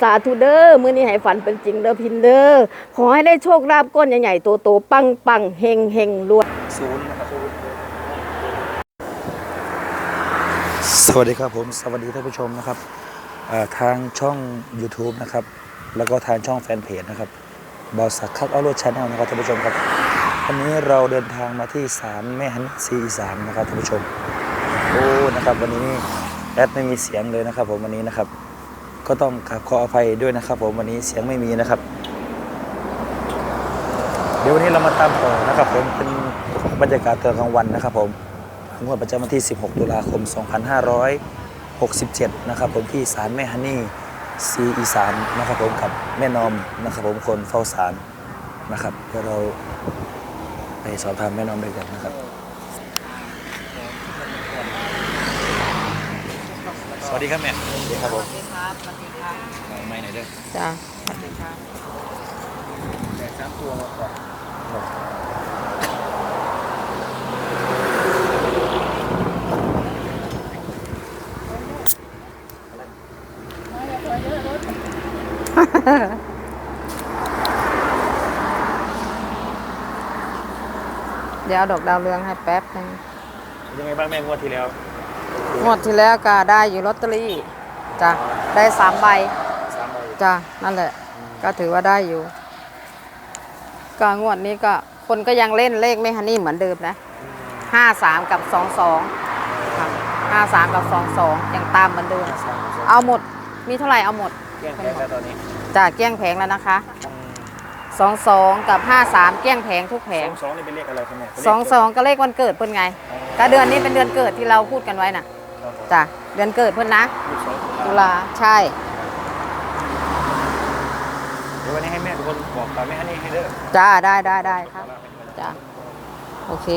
สาธุเด้อมื้อนี้ให้ฝันเป็นจริงเด้อพินเด้อขอให้ได้โชคลาภก้อนใหญ่ๆโตๆปังๆเฮงเฮงๆรวยศูนย์นะครับสวัสดีครับผมสวัสดีท่านผู้ชมนะครับเอ่อทางช่อง YouTube นะครับ แล้วก็ทางช่องแฟนเพจนะครับบอสักคักเอาโรดชาแนลนะครับท่านผู้ชมครับวันนี้เราเดินทางมาที่ศาลแม่ฮันซีอีสานนะครับท่านผู้ชมโอ้นะครับวันนี้แอดไม่มีเสียงเลยนะครับผมวันนี้นะครับ ก็ต้องขออภัยด้วยนะครับ ผมวันนี้เสียงไม่มีนะครับ เดี๋ยววันนี้เรามาตามต่อนะครับ ผมเป็นบรรยากาศตอนกลางวันนะครับ ผมงวดประจำวันที่ 16 ตุลาคม 2567 นะครับ ผมที่ศาลแม่ฮันนี่ซีอีสานนะครับ ผมกับแม่นอมนะครับ ผมคนเฝ้าศาลนะครับเดี๋ยวเราไปสอบถามแม่นอมด้วยกันนะครับ สวัสดีครับแม่สวัสดีครับผม สวัสดีครับสวัสดีครับไม่ไหนเด้อจ้าสวัสดีครับแต่สามตัวมาก่อนเดี๋ยวเอาดอกดาวเรืองให้แป๊บนึงยังไงบ้างแม่งวดที่แล้ว งวดที่แล้วก็ได้อยู่ลอตเตอรี่ จ้ะได้สามใบสามใบจ้ะนั่นแหละ ก็ถือว่าได้อยู่ ก็งวดนี้ก็คนก็ยังเล่นเลขไม่ฮันนี่เหมือนเดิมนะห้าสามกับสองสองห้าสามกับสองสองยังตามเหมือนเดิมเอาหมดมีเท่าไหร่เอาหมดเกลี้ยงแพงแล้วตอนนี้จ้ะเกลี้ยงแผงแล้วนะคะสองสองกับห้าสามเกลี้ยงแผงทุกแผสองงสองนี่เป็นเลขอะไรครับแม่เป็นเลขสองสองก็เลขวันเกิดเพิ่นไงก็เดือนนี้เป็นเดือนเกิดที่เราพูดกันไว้น่ะครับผมจ้ะเดือนเกิดเพิ่นนะยี่สิบสอง ตุลาใช่ เดี๋ยววันนี้ให้แม่เป็นคนบอกกับแม่ฮันนี่ให้เด้อจ้าได้ได้ได้ครับ จ้าโอเค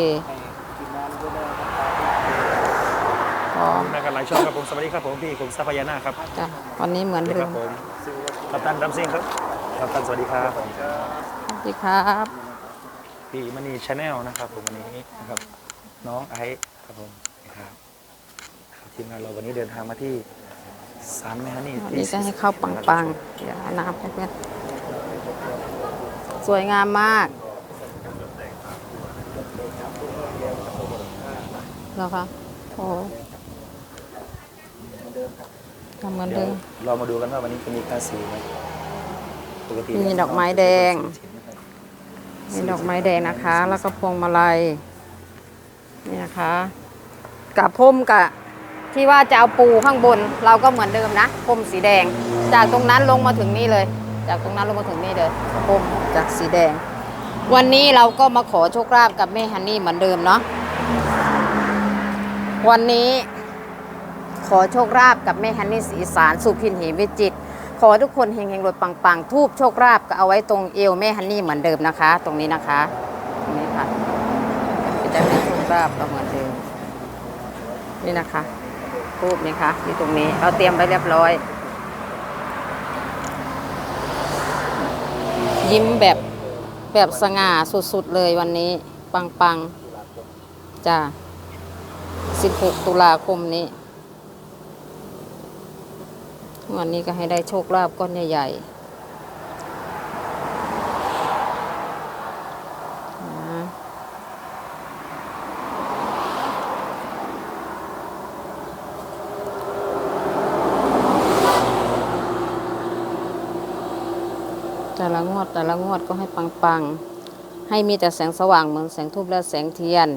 พร้อมแม่กันหลายช่องครับผมสวัสดีครับผมพี่ผมทรัพยานาคครับจ้ะวันนี้เหมือนสวัสดีเดิครัมบผมกัปตันดัมซิงครับกัปตันสวัสดีครับสวัสดีครับพี่มณีชาแนลนะครับผมวันนี้นะครับน้องไอซ์ครับผมนะครับครับทีมงานเราวันนี้เดินทางมาที่ ศาลแม่ฮันนี่วันที่นี้ก็ให้เข้าปังๆ เดี๋ยวเอาน้ำให้เพื่อนสวยงามมากแล้วคะโอ้ทำเหมือนเดี๋เดิยวมเรามาดูกันว่าวันนี้จะมีการสีไหมปกติมีดอกไม้แดง มีดอกไม้แดงนะคะ แล้วก็พวงมาลัย นี่นะคะกับพรมกับ ที่ว่าจะเอาปูข้างบนเราก็เหมือนเดิมนะพรมสีแดง จากตรงนั้นลงมาถึงนี่เลย จากตรงนั้นลงมาถึงนี่เลยพรมจากสีแดง วันนี้เราก็มาขอโชคลาภกับแม่ฮันนี่เหมือนเดิมเนาะวันนี้ขอโชคลาภกับแม่ฮันนี่สีสารสุพินเหมวิจิต ขอทุกคนเฮงเฮงรวยปังปังทูบโชคลาภก็เอาไว้ตรงเอวแม่ฮันนี่เหมือนเดิมนะคะ ตรงนี้นะคะ ตรงนี้ค่ะจะให้โชคลาภก็เหมือนเดิมนี่นะคะ ทูบนี่คะอยู่ตรงนี้เราเตรียมไว้เรียบร้อย ยิ้มแบบแบบสง่าสุดๆเลยวันนี้ ปังปังๆจ้า16 ตุลาคมนี้วันนี้ก็ให้ได้โชคลาภก้อนใหญ่ๆนะแต่ละง วดก็ให้ปังๆ ให้มีแต่แสงสว่างเหมือนแสงทูบและแสงเทียน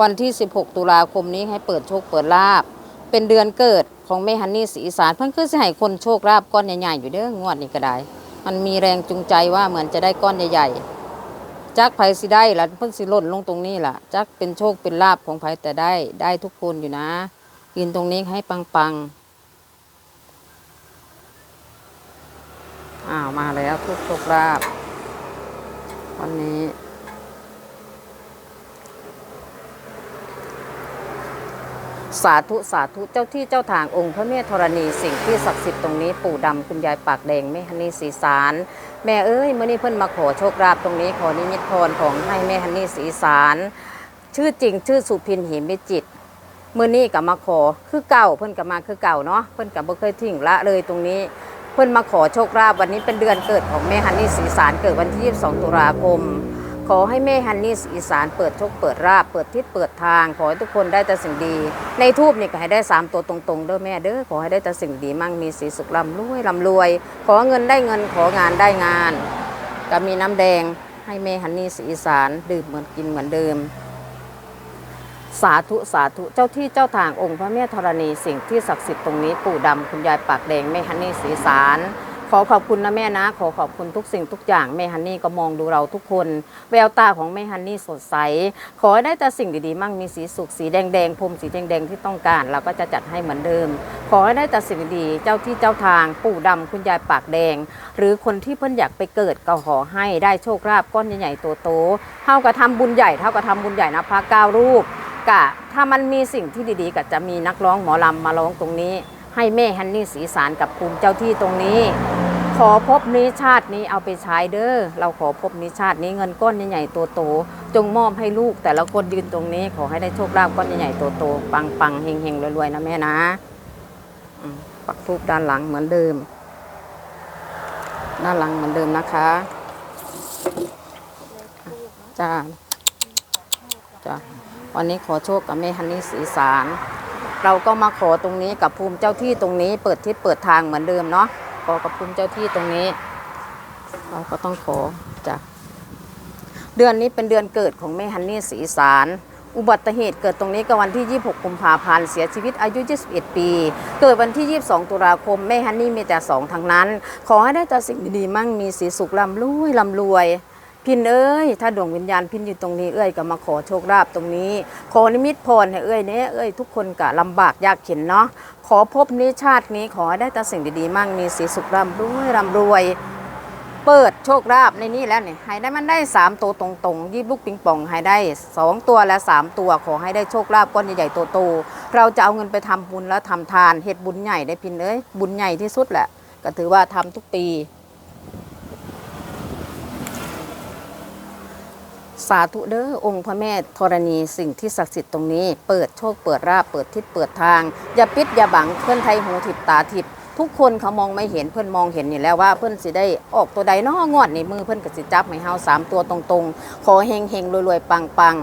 วันที่ 16 ตุลาคมนี้ให้เปิดโชคเปิดลาบ เป็นเดือนเกิดของแม่ฮันนี่ศรีอีสานเพิ่นคือสิให้คนโชคลาภก้อนใหญ่ๆอยู่เด้องวดนี้ก็ได้ มันมีแรงจูงใจว่าเหมือนจะได้ก้อนใหญ่ๆจักไผสิได้ล่ะเพิ่นสิล่นลงตรงนี้ล่ะจักเป็นโชคเป็นลาบของไผแต่ได้ได้ทุกคนอยู่นะยืนตรงนี้ให้ปังๆอ้าวมาแล้วทุกโชคลาภ วันนี้ สาธุสาธุเจ้าที่เจ้าทางองค์พระแม่ธรณีสิ่งที่ศักดิ์สิทธิ์ตรงนี้ปู่ดำคุณยายปากแดงแม่ฮันนี่สีสาร แม่เอ้ยเมื่อนี้เพิ่นมาขอโชคลาภตรงนี้ขอนิมิตพรของให้แม่ฮันนี่สีสาร ชื่อจริงชื่อสุพินหิมิจิตรมื่อนี้ก็มาขอคือเก่าเพิ่นก็มาคือเก่าเนาะเพิ่นก็บ่เคยทิ้งละเลยตรงนี้ เพื่อนมาขอโชคลาภวันนี้เป็นเดือนเกิดของแม่ฮันนี่ศรีสารเกิดวันที่ 22 ตุลาคม ขอให้แม่ฮันนี่ศรีสารเปิดโชคเปิดราบเปิดทิศเปิดทาง ขอให้ทุกคนได้แต่สิ่งดี ในทูบนี่ก็ให้ได้ 3 ตัวตรงๆเด้อแม่เด้อขอให้ได้แต่สิ่งดีมั่งมีสีสุขร่ำรวยร่ำรวย ขอเงินได้เงินของานได้งาน ก็มีน้ำแดงให้แม่ฮันนี่ศรีสารดื่มเหมือนกินเหมือนเดิม สาธุสาธุเจ้าที่เจ้าทางองค์พระแม่ธรณีสิ่งที่ศักดิ์สิทธิ์ตรงนี้ปู่ดำคุณยายปากแดงแม่ฮันนี่สีสารขอขอบคุณนะแม่นะ ขอขอบคุณทุกสิ่งทุกอย่างแม่ฮันนี่ก็มองดูเราทุกคน แววตาของแม่ฮันนี่สดใส ขอให้ได้แต่สิ่งดีๆ มั่งมีสีสุขสีแดงๆพรมสีแดงๆที่ต้องการ เราก็จะจัดให้เหมือนเดิม ขอให้ได้แต่สิ่งดีๆเจ้าที่เจ้าทาง ปู่ดำคุณยายปากแดง หรือคนที่เพิ่นอยากไปเกิดก็ขอให้ได้โชคลาภก้อนใหญ่ๆโตๆเท่ากับทำบุญใหญ่เท่ากับทำบุญใหญ่นะพระเก้ารูป กะถ้ามันมีสิ่งที่ดีๆ ก็จะมีนักร้องหมอลำมาร้องตรงนี้ ให้แม่ฮันนี่สีสารกับภูมิเจ้าที่ตรงนี้ ขอพบนี้ชาตินี้เอาไปใช้เด้อเราขอพบนี้ชาตินี้เงินก้อนใหญ่ๆตัวโตจงมอบให้ลูกแต่ละคนยืนตรงนี้ ขอให้ได้โชคลาภก้อนใหญ่ๆตัวโตปังปังๆเฮงเฮงๆรวยๆนะแม่นะปักทูบด้านหลังเหมือนเดิม ด้านหลังเหมือนเดิมนะคะจาจ้า วันนี้ขอโชคกับแม่ฮันนี่สีสาร เราก็มาขอตรงนี้กับภูมิเจ้าที่ตรงนี้ เปิดทิศเปิดทางเหมือนเดิมเนาะขอกับภูมิเจ้าที่ตรงนี้ เราก็ต้องขอจ้ะเดือนนี้เป็นเดือนเกิดของแม่ฮันนี่สีสารอุบัติเหตุเกิดตรงนี้ก็วันที่ 26 กุมภาพันธ์ เสียชีวิตอายุ 21 ปี เกิดวันที่ 22 ตุลาคม แม่ฮันนี่มีแต่สองทางนั้น ขอให้ได้แต่สิ่งดีๆมั่งมีสีสุขร่ำรวยร่ำรวย พินเอ้ยถ้าดวงวิญญาณพินอยู่ตรงนี้เอ้ยก็มาขอโชคลาภตรงนี้ ขอนิมิตพรให้เอ้ยเนี่ยเอ้ยทุกคนกะลำบากยากเข็นเนาะขอพบนี้ชาตินี้ขอให้ได้แต่สิ่งดีๆมั่งมีสีสุขร่ำรวยร่ำรวย เปิดโชคลาภในนี้แล้วเนี่ยให้ได้มันได้สามตัวตรงๆยีบลูกปิงปองให้ได้สองตัวและสามตัวขอให้ได้โชคลาภก้อนใหญ่ๆโตๆเราจะเอาเงินไปทำบุญแล้วทำทานเฮ็ดบุญใหญ่ได้พินเอ้ยบุญใหญ่ที่สุดแหละก็ถือว่าทำทุกปี สาธุเด้อองค์พระแม่ธรณีสิ่งที่ศักดิ์สิทธิ์ตรงนี้ เปิดโชคเปิดราบเปิดทิศเปิดทาง อย่าปิดอย่าบังเพื่อนไทยหูถิบตาถิบทุกคนเขามองไม่เห็นเพื่อนมองเห็นอยู่แล้วว่าเพื่อนสิได้ออกตัวใดเน้องวดในมือเพื่อนก็สิจับให้เฮาสามตัวตรงๆ ขอเฮงเฮงรวยๆ ปังปัง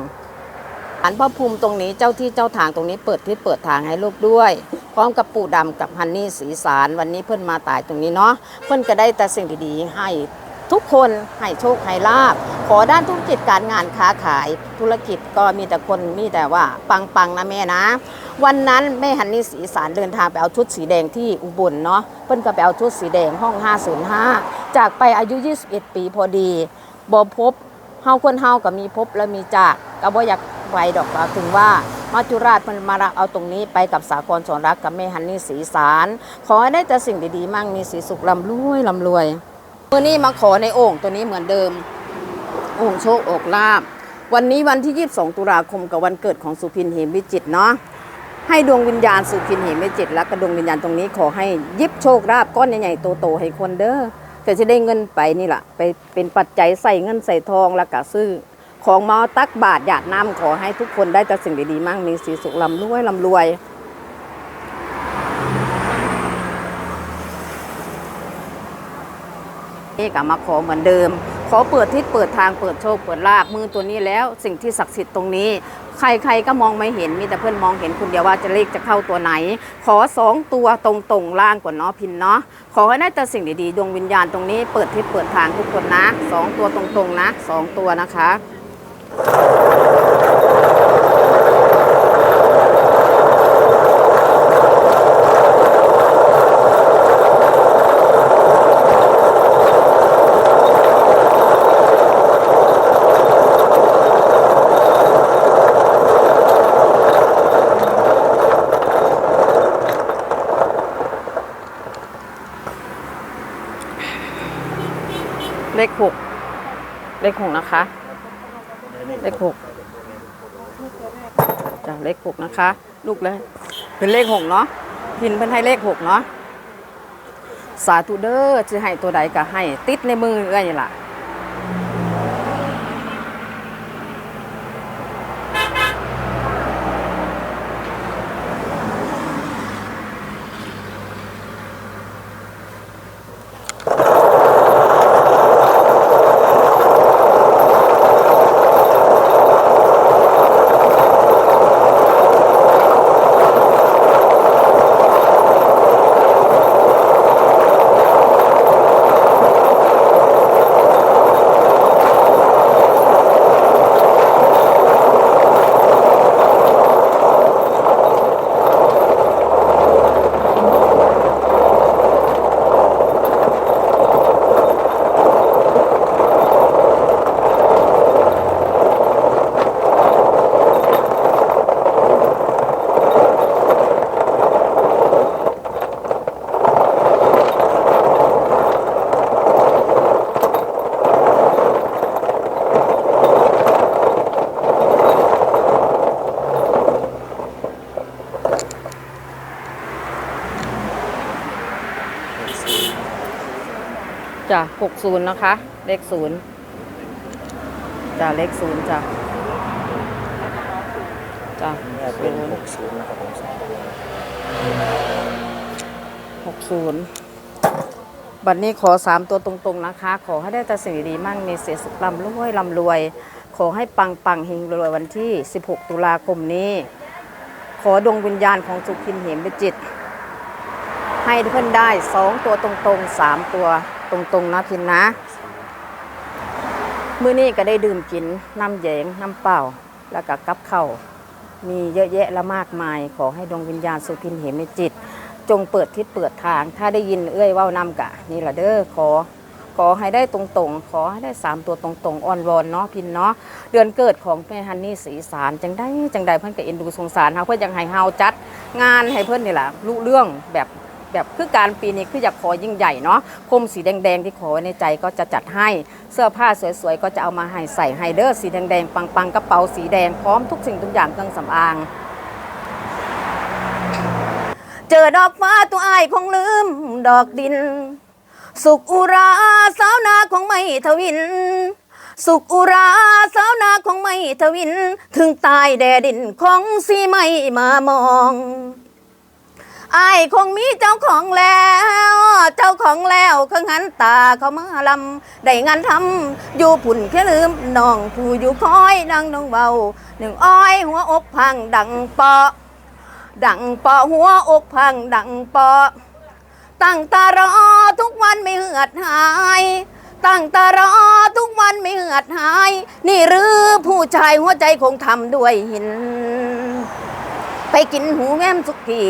อันพระภูมิตรงนี้เจ้าที่เจ้าทางตรงนี้เปิดทิศเปิดทางให้ลูกด้วยพร้อมกับปู่ดำกับฮันนี่สีสารวันนี้เพื่อนมาตายตรงนี้เนาะเพื่อนก็ได้แต่สิ่งดีๆให้ ทุกคนให้โชคให้ลาบ ขอด้านธุรกิจการงานค้าขายธุรกิจก็มีแต่คนมีแต่ว่าปังปังๆนะแม่นะ วันนั้นแม่ฮันนี่สีสารเดินทางไปเอาชุดสีแดงที่อุบลเนาะเพิ่นก็ไปเอาชุดสีแดงห้อง 505 จากไปอายุ 21 ปีพอดีบ่พบเฮาคนเฮาก็มีพบและมีจากก็บ่อยากไปดอกว่าถึงว่ามาจุราชเพิ่นมารับเอาตรงนี้ไปกับสากลสอนรักกับแม่ฮันนี่สีสาร ขอให้ได้แต่สิ่งดีๆมั่งมีสีสุขร่ำรวยร่ำรวย มื่อนี้มาขอในโอ่งตัวนี้เหมือนเดิม โอ่งโชคโอกลาบ วันนี้วันที่ 22 ตุลาคมกับวันเกิดของสุพินเหมวิจิตเนาะให้ดวงวิญญาณสุพินเหมวิจิตและกระดวงวิญญาณตรงนี้ขอให้ยิบโชคลาภก้อนใหญ่ๆโตๆให้คนเด้อก็จะได้เงินไปนี่แหละไปเป็นปัจจัยใส่เงินใส่ทองแล้วก็ซื้อ ของมาตักบาทหยาดน้ำขอให้ทุกคนได้แต่สิ่งดีๆมั่งมีสีสุขลำรวยลำรวย นี้ก็มาขอเหมือนเดิม ขอเปิดทิศเปิดทางเปิดโชคเปิดลาบมือตัวนี้แล้วสิ่งที่ศักดิ์สิทธิ์ตรงนี้ ใครๆก็มองไม่เห็นมีแต่เพื่อนมองเห็นคุณเดียวว่าจะเลขจะเข้าตัวไหน ขอสองตัวตรงๆล่างกว่าเนาะพินเนาะขอให้ได้แต่สิ่งดีๆดวงวิญญาณตรงนี้เปิดทิศเปิดทางทุกคนนะสองตัวตรงๆนะสองตัวนะคะ เลขหกเลขหกนะคะ เลขหกจ้ะเลขหกนะคะ ลูกเลยเป็นเลขหกเนาะพินเพิ่นให้เลขหกเนาะสาธุเด้อจะให้ตัวใดก็ให้ ติดในมือเอ้อยนี่ล่ะะหกศูนย์นะคะ เลขศูนย์จ้ะเลขศูนย์จ้ะจ้ะแม่เป็นหกศูนย์นะครับผมหกศูนย์บัดนี้ขอสามตัวตรงๆนะคะ ขอให้ได้แต่สิ่งดีๆมั่งมีเสียสุขลำรวยลำรวย ขอให้ปังปังๆเฮงรวยวันที่ 16 ตุลาคมนี้ ขอดวงวิญญาณของสุขินเหมจิต ให้เพื่อนได้สองตัวตรงๆสามตัว ตรงๆนะพินนะ มื้อนี้ก็ได้ดื่มกินน้ำแยงน้ำเปล่า แล้วก็กับเข้ามีเยอะแยะและมากมาย ขอให้ดวงวิญญาณสุพินเหมจิต จงเปิดทิศเปิดทาง ถ้าได้ยินเอ้ยเว่านำกะ นี่ละเด้อขอ ขอให้ได้ตรงๆ ขอให้ได้สามตัวตรงๆอ่อนวอนเนาะพินเนาะเดือนเกิดของแม่ฮันนี่สีสารจังได้จังใดเพื่อนก็เอ็นดูสงสารเฮาเพื่อนยังให้เฮาจัด งานให้เพื่อนนี่แหละรู้เรื่องแบบ แบบคือการปีนี้คืออยากขอยิ่งใหญ่เนาะพรมสีแดงๆที่ขอไว้ในใจก็จะจัดให้เสื้อผ้าสวยๆ ก็จะเอามาให้ใส่ให้เด้อสีแดงๆปังๆกระเป๋าสีแดงพร้อมทุกสิ่งทุกอย่างเครื่องสำอางเจอดอกฟ้าตัวอ้ายคงลืมดอกดิน สุกอุราสาวนาของไม่ทวิน สุกอุราสาวนาของไม่ทวิน ถึงตายแดดินของสีไม่มามอง อายคงมีเจ้าของแล้ว เจ้าของแล้วเครื่องหันตาเขามาลำได้งานทำอยู่ผุ่นแค่ลืมน้องผู้อยู่คอยดังน้องเบาหนึ่งอ้อยหัวอกพังดังปอดังปอหัวอกพังดังปอตั้งตารอทุกวันไม่เหือดหายตั้งตารอทุกวันไม่เหือดหาย นี่หรือผู้ชายหัวใจคงทำด้วยหิน ไปกินหูแฮมสุกี้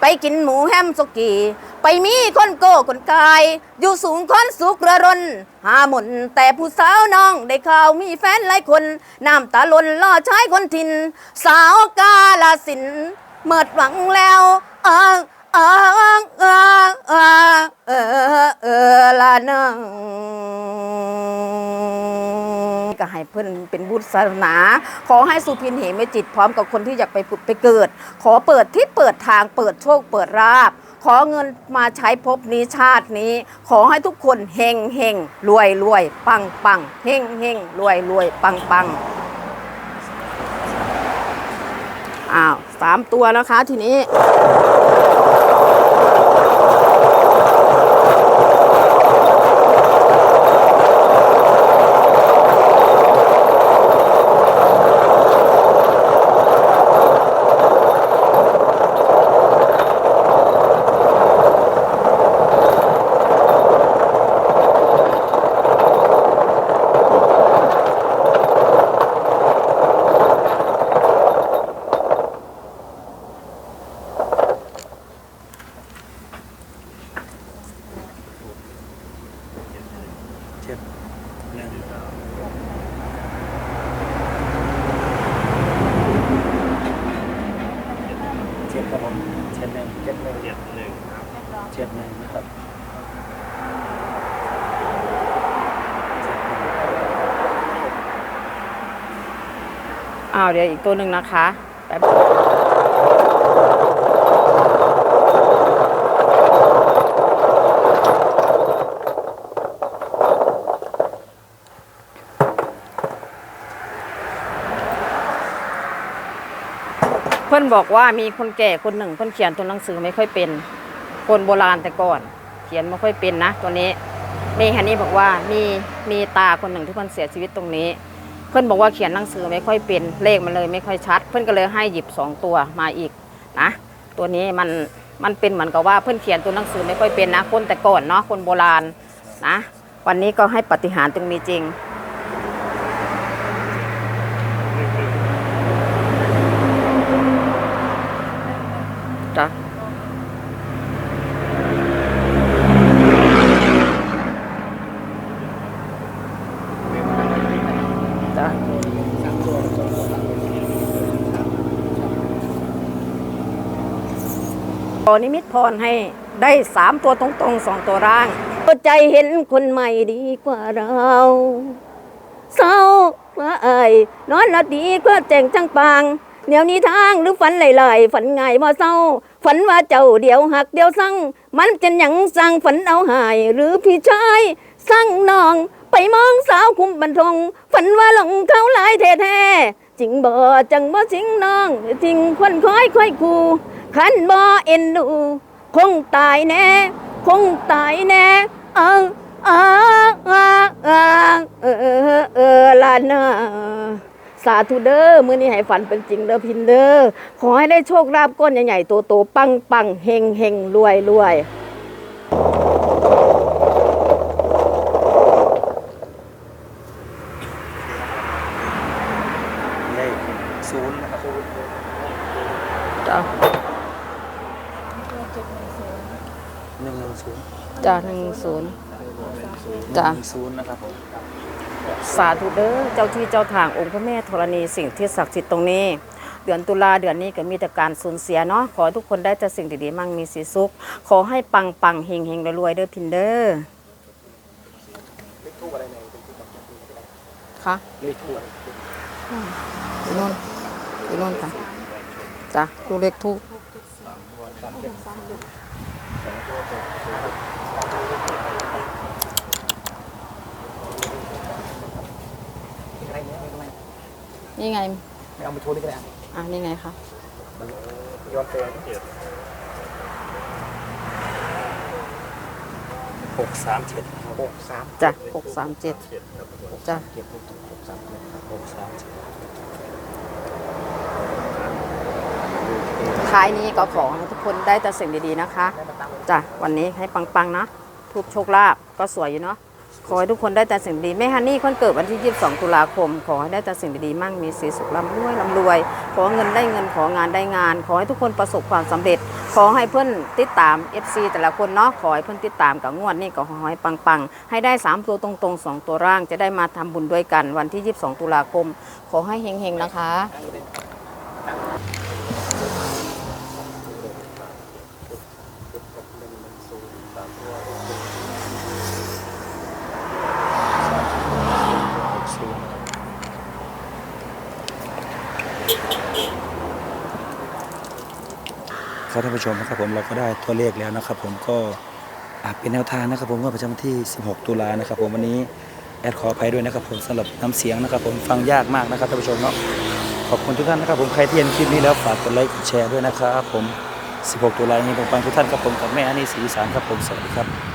ไปกินหมูแฮมสุกี้ไปมีคนโก้คนกาย อยู่สูงคนสุกระรน หาหมนแต่ผู้สาวน้องได้ข่าวมีแฟนหลายคนน้ำตาล้นล่อชายคนทิน สาวกาลสินเมิดหวังแล้ว เออ เออเออเออเออเออละนังก็ให้เพื่อนเป็นบุตรศาสนา ขอให้สุพินเหมจิตพร้อมกับคนที่อยากไปผุดไปเกิด ขอเปิดที่เปิดทางเปิดโชคเปิดราบ ขอเงินมาใช้ภพนี้ชาตินี้ ขอให้ทุกคนเฮงเฮงรวยรวยปังปังเฮงเฮงรวยรวยปังปังอ้าวสามตัวนะคะทีนี้ เจ็ดหนึ่งเจ็ดครับผมเจ็ดหนึ่งเจ็ดหนึ่งเจ็ดหนึ่งครับเจ็ดหนึ่งนะครับเจ็ดหนึ่ง อ้าวเดี๋ยวอีกตัวหนึ่งนะคะแป๊บเพื่อนบอกว่ามีคนแก่คนหนึ่งเพื่อนเขียนตัวหนังสือไม่ค่อยเป็น คนโบราณแต่ก่อน เขียนไม่ค่อยเป็นนะ ตัวนี้เมฮันนี่บอกว่ามีมีตาคนหนึ่งที่เพื่อนเสียชีวิตตรงนี้ เพื่อนบอกว่าเขียนหนังสือไม่ค่อยเป็นเลขมันเลยไม่ค่อยชัด เพื่อนก็เลยให้หยิบสองตัวมาอีกนะตัวนี้มันมันเป็นเหมือนกับว่าเพื่อนเขียนตัวหนังสือไม่ค่อยเป็นนะคนแต่ก่อนเนาะคนโบราณนะ วันนี้ก็ให้ปฏิหารตรงมีจริง อนิมิตพรให้ได้สามตัวตรงๆสองตัวร่างใจเห็นคนใหม่ดีกว่าเราเศร้าว่าไอ้ายนอนหลับดีก็แจ้งจังปางเดี๋ยวนี้ทางหรือฝันไหลๆฝันไงายบ่เศร้า ฝันว่าเจ้าเดียวหักเดียวสั่งมันจะหยังสั่งฝันเอาหาย หรือพี่ชายสั่งน้อง ไปมองสาวคุมบันทงฝันว่าหลงเขาหลายแท้ๆจริงบ่จังบ่สิงน้องจริงควนคอยคอยคู่ ขันบ่เอ็นดู คงตายแน่ คงตายแน่เออเออเออเออเออเออเนอลานาสาธุเด้อมื้อนี้ให้ฝันเป็นจริงเด้อพินเด้อขอให้ได้โชคลาภก้อนใหญ่ๆโตๆปังๆเฮงๆรวยๆวย เลขศูนย์นะครับ จ้ะ หนึ่งหนึ่งศูนย์ จ้ะหนึ่ง ศูนย์จ้ะหนึ่งศูนย์นะครับผมสาธุเด้อเจ้าที่เจ้าทางองค์พระแม่ธรณีสิ่งที่ศักดิ์สิทธิ์ตรงนี้ เดือนตุลาเดือนนี้ก็มีแต่การสูญเสียเนาะขอให้ทุกคนได้แต่สิ่งดีๆมั่งมีสีสุข ขอให้ปังปังๆเฮงเฮงๆรวยๆเด้อพินเด้อค่ะเลขทูบอยู่นู่นอยู่นู่นค่ะจ้ะดูเลขทู กนี่ไง ไม่เอาไปโชว์ได้ก็ได้อะนี่ไงคะมันย้อนแสงหกสามเจ็ดหกสามจ้ะหกสามเจ็ดจ้ะเก็บหกหกสามเจ็ดหกสามเจ็ด ท้ายนี้ก็ขอให้ทุกคนได้แต่สิ่งดีๆนะคะจ้ะวันนี้ให้ปังๆนะทุกโชคลาภก็สวยอยู่เนาะขอให้ทุกคนได้แต่สิ่งดีแม่ฮันนี่คนเกิดวันที่ 22 ตุลาคม ขอให้ได้แต่สิ่งดีๆมั่งมีสีสุขร่ำรวยร่ำรวย ขอเงินได้เงินของานได้งาน ขอให้ทุกคนประสบความสำเร็จ ขอให้เพื่อนติดตาม FC แต่ละคนเนาะขอให้เพื่อนติดตามกับงวดนี่ก็ขอให้ปังๆ ให้ได้ 3 ตัวตรงๆ 2 ตัวร่างจะได้มาทำบุญด้วยกันวันที่ 22 ตุลาคม ขอให้เฮงๆนะคะ ครับท่านผู้ชมนะครับผมเราก็ได้ตัวเลขแล้วนะครับ ผมก็อ่าเป็นแนวทางนะครับ ผมว่าประจำวันที่ 16 ตุลานะครับ ผมวันนี้แอดขออภัยด้วยนะครับ ผมสำหรับน้ำเสียงนะครับ ผมฟังยากมากนะครับท่านผู้ชมเนาะขอบคุณทุกท่านนะครับ ผมใครที่เห็นคลิปนี้แล้วฝากกดไลค์กดแชร์ด้วยนะครับ ผม 16 ตุลานี้ผมฟังทุกท่านครับผมกับแม่อันนี้สีสานครับผมสวัสดีครับ